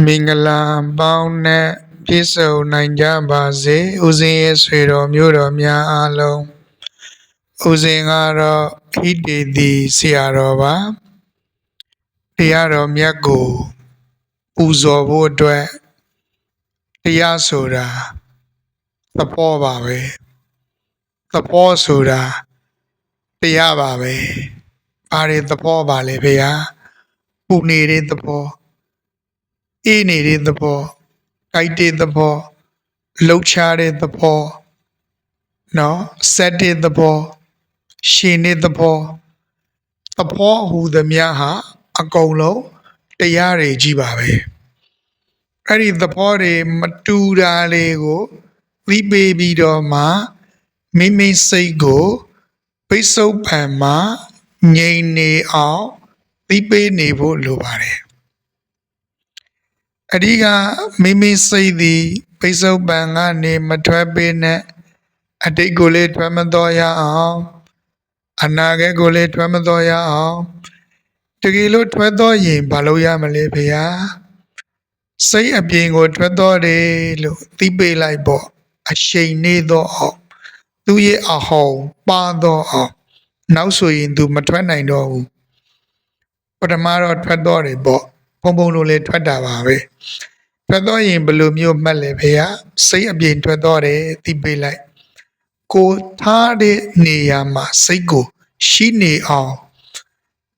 မင်္ဂလာပေါင်းနဲ့ပြည့်စုံနိုင်ကြပါစေဦးဇင်းရဲ့ဆွေတော်မျိုးတော်များအားလုံးဦးဇင်းကတော့ဟိတေတိဆရာတော်ပါတရားတော်မြတ်ကိုပူဇော်ဖို့အတွက်တရားဆိုတာသဘောပါပဲသဘောဆိုတာတရားပါပဲဘာတွေသဘောပါလဲဖေဟာပူနေတဲ့သဘော အေးနေတဲ့သဘောကြိုက်တဲ့သဘောလှုပ်ရှားတဲ့သဘောနော်ဆက်တဲ့သဘောရှင်တဲ့သဘောသဘောဟူသမျှဟာအကုန်လုံးတရားတွေကြီးပါပဲအဲ့ဒီသဘောတွေမတူတာလေးကိုသိပေးပြီးတော့မှမိမိစိတ်ကိုပိတ်ဆုပ်ပံမှာငြိမ်နေအောင်သိပေးနေဖို့လိုပါတယ် အဓိကမိမိစိတ်သည်ပိဿုပန်ကနေမထွက်ပေးနဲ့အတိတ်ကိုလည်းထွက်မတော်ရအောင်အနာဂတ်ကိုလည်းထွက်မတော်ရအောင်တကယ်လို့ထွက်တော်ရင်ဘာလို့ရမလဲဖေဟာစိတ်အပြင်ကိုထွက်တော်တယ်လို့သိပေးလိုက်ပေါ့အရှိန်နေတော့အောင်သူရဲ့အဟောင်းပါတော့အောင်နောက်ဆိုရင် तू မထွက်နိုင်တော့ဘူးပထမတော့ထွက်တော်တယ်ပေါ့ ဘုံဘုံလိုလည်းထွက်တာပါပဲထွက်တော့ရင်ဘယ်လိုမျိုးမှတ်လဲဖေဟာစိတ်အပြင်ထွက်တော့တယ်သိပေးလိုက်ကိုထားတဲ့နေရာမှာစိတ်ကိုရှိနေအောင်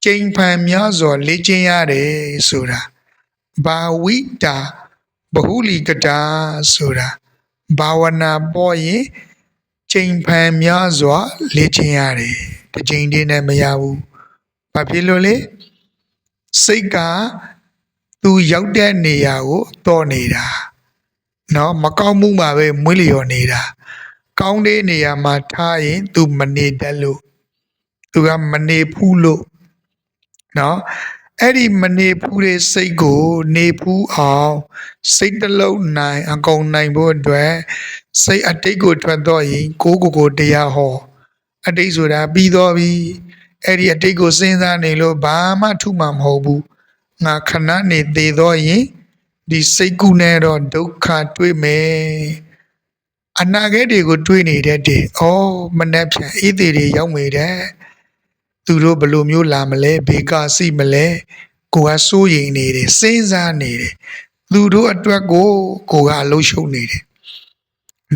ကျိန်ဖန်များစွာလေ့ကျင့်ရတယ်ဆိုတာဘာဝိတာဘဟုလီကတာဆိုတာဘာဝနာပေါ်ရင်ကျိန်ဖန်များစွာလေ့ကျင့်ရတယ်တစ်ချိန်တည်းနဲ့မရဘူးဘာဖြစ်လို့လဲစိတ်က သူရောက်တဲ့နေရာကိုတော့နေတာနော်မကောင်းမှုမှာပဲမွေးလျော်နေတာ ကောင်းတဲ့နေရာမှာထားရင် သူမနေတတ်လို့သူကမနေဘူးလို့နော်အဲ့ဒီမနေဘူးတဲ့စိတ်ကို နေဘူးအောင် စိတ်တလုံးနိုင် အကုန်နိုင်ဖို့အတွက်စိတ်အတိတ်ကိုထွက်တော့ရင်ကိုကိုကိုတရားဟော အတိတ်ဆိုတာပြီးတော့ပြီအဲ့ဒီအတိတ်ကိုစဉ်းစားနေလို့ဘာမှထူမှမဟုတ်ဘူး ငါခဏနေသေးတော့ရင်ဒီစိတ်ကူးနဲ့တော့ဒုက္ခတွေ့မယ်အနာဂတ်တွေကိုတွေးနေတဲ့တည်းဩမနှက်ဖြန်အေးသေးတွေရောက်မိတယ်သူတို့ဘယ်လိုမျိုးလာမလဲဘေကစီမလဲကိုကစိုးရိမ်နေတယ်စဉ်းစားနေတယ်သူတို့အတွက်ကိုကိုကအလုံးရှုံနေတယ်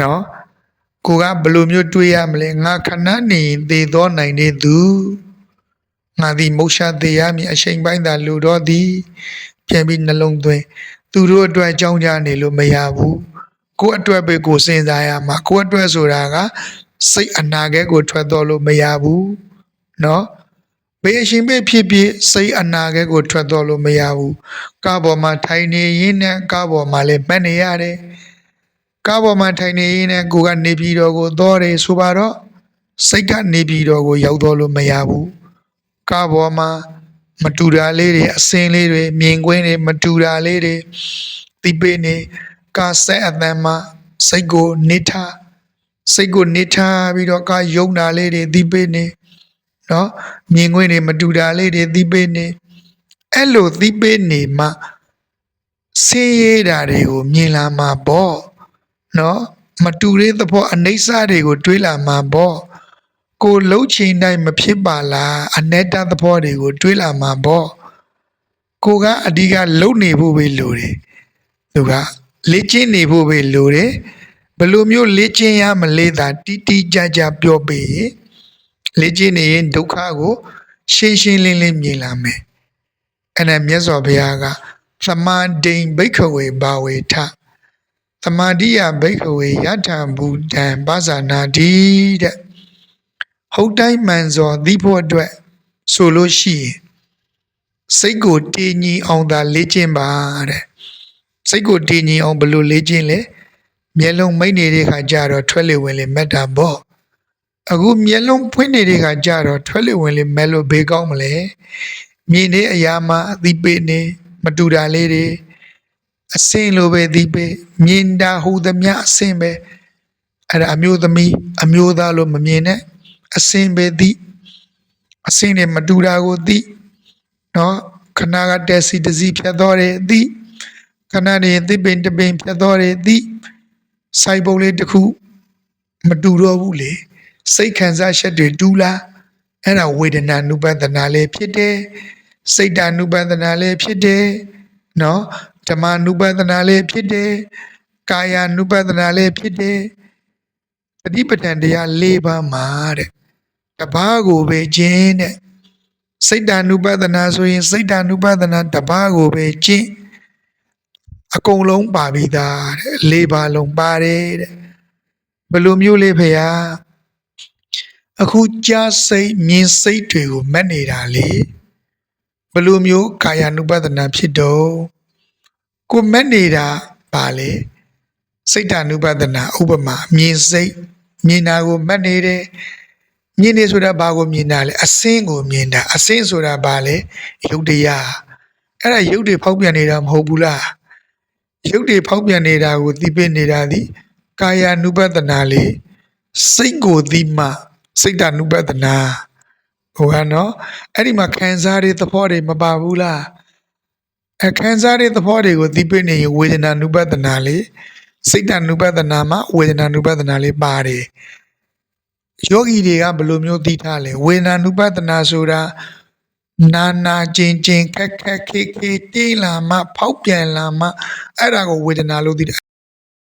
နော်ကိုကဘယ်လိုမျိုးတွေးရမလဲငါခဏနေရင်သေသောနိုင်တဲ့သူ ငါသည်မုတ်ရှာသေးရမည်အချိန်ပိုင်းသာလူတော်သည်ပြန်ပြီးနှလုံးသွင်းသူတို့အတွက်အကြောင်းကြားနေလို့မရဘူးကိုယ့်အတွက်ပဲကိုယ်စဉ်းစားရမှာကိုယ့်အတွက်ဆိုတာကစိတ်အနာဂတ်ကိုထွက်တော်လို့မရဘူးเนาะဘေးအရှင်ပဲဖြစ်ဖြစ်စိတ်အနာဂတ်ကိုထွက်တော်လို့မရဘူးကားပေါ်မှာထိုင်နေရင်းနဲ့ကားပေါ်မှာလည်းမှတ်နေရတယ်ကားပေါ်မှာထိုင်နေရင်းနဲ့ကိုကနေပြည်တော်ကိုသွားတယ်ဆိုပါတော့စိတ်ကနေပြည်တော်ကိုရောက်တော်လို့မရဘူး ကားပေါ်မှာမတူတာလေးတွေအစင်းလေးတွေမြင်ကွင်းတွေမတူတာလေးတွေသိပေးနေကာဆက်အတန်မှာစိတ်ကိုနေထားစိတ်ကိုနေထားပြီးတော့ကာယုံတာလေးတွေသိပေးနေနော်မြင်ကွင်းတွေမတူတာလေးတွေသိပေးနေအဲ့လိုသိပေးနေမှဆင်းရဲတာတွေကိုမြင်လာမှာပေါ့နော်မတူတဲ့သဘောအနိစ္စတွေကိုတွေးလာမှာပေါ့ ကိုလှုပ်ချင်တိုင်းမဖြစ်ပါလားအနတ္တသဘောတွေကိုတွေးလာမှာပေါ့ကိုကအဓိကလှုပ်နေဖို့ပဲလိုတယ်သူကလေ့ကျင့်နေဖို့ပဲလိုတယ်ဘယ်လိုမျိုးလေ့ကျင့်ရမလဲသာတီးတီးကြကြပြောပေးရင်လေ့ကျင့်နေရင်ဒုက္ခကို ရှင်းရှင်းလင်းလင်းမြင်လာမယ်အဲ့ဒါမြတ်စွာဘုရားကသမာဓိဘိက္ခဝေဘာဝေထသမာဓိယဘိက္ခဝေယထာဘူတံပါဇာနာတိတဲ့ ဟုတ်တိုင်းမှန်စွာသိဖို့အတွက်ဆိုလို့ရှိရင်စိတ်ကိုတည်ငြိမ်အောင်သာလေ့ကျင့်ပါတဲ့စိတ်ကိုတည်ငြိမ်အောင်ဘယ်လိုလေ့ကျင့်လဲမျက်လုံးမိတ်နေတဲ့ခါကျတော့ထွက်လေဝင်လေမက်တာပေါ့အခုမျက်လုံးဖွင့်နေတဲ့ခါကျတော့ထွက်လေဝင်လေမက်လို့ဘေးကောင်းမလဲမြင်တဲ့အရာမှာအသိပေးနေမတူတာလေးတွေအစင်လိုပဲသိပေးမြင်တာဟူသမျှအစင်ပဲအဲ့ဒါအမျိုးသမီးအမျိုးသားလို့မမြင်နဲ့ အစင်ပဲသိအစင်နဲ့မတူတာကိုသိနော်ခဏကတက်စီတစီဖြတ်တော့တယ်သိခဏနေသစ်ပင်တပင်ဖြတ်တော့တယ်သိစိုက်ပုံလေးတစ်ခုမတူတော့ဘူးလေစိတ်ခံစားချက်တွေတူလားအဲ့ဒါဝေဒနာနုပဒနာလေးဖြစ်တယ်စိတ်တ ानु ပဒနာလေးဖြစ်တယ်နော်ဓမ္မနုပဒနာလေးဖြစ်တယ်ကာယ ानु ပဒနာလေးဖြစ်တယ်တတိပဋ္ဌာန်တရား၄ပါးမှာတဲ့ တပားကိုပဲကျင့်တဲ့စိတ်တ ानु ပဒနာဆိုရင်စိတ်တ ानु ပဒနာတပားကိုပဲကျင့် အကုန်လုံးပါပြီးသားတဲ့လေးပါလုံးပါတယ်တဲ့ဘယ်လိုမျိုးလေးဖေဟာအခုကြားစိတ်မြင်စိတ်တွေကိုမက်နေတာလေဘယ်လိုမျိုးကာယ ानु ပဒနာဖြစ်တော့ကိုမက်နေတာပါလေစိတ်တ ानु ပဒနာဥပမာမြင်စိတ်မြင်တာကိုမက်နေတယ် မြင်နေဆိုတာဘာကိုမြင်တာလဲအစင်းကိုမြင်တာအစင်းဆိုတာဘာလဲယုတ်တရားအဲ့ဒါယုတ်တွေဖောက်ပြန်နေတာမဟုတ်ဘူးလား ရုပ်တွေဖောက်ပြန်နေတာကိုသိပနေတာသည်ကာယ ानु ပဒနာလေစိတ်ကိုသိမှစိတ်တ ानु ပဒနာဟိုကနော်အဲ့ဒီမှာခံစားတဲ့သဘောတွေမပါဘူးလားအခံစားတဲ့သဘောတွေကိုသိပနေရင်ဝေဒနာ ानु ပဒနာလေစိတ်တ ानु ပဒနာမှာဝေဒနာ ानु ပဒနာလေးပါတယ် ယောဂီတွေကဘယ်လိုမျိုးသိထားလဲဝေဒနာ ानु ပဒနာဆိုတာနာနာကျင်ကျင်ခက်ခက်ခေခေတေးလာမှဖောက်ပြန်လာမှအဲ့ဒါကိုဝေဒနာလို့သိတယ်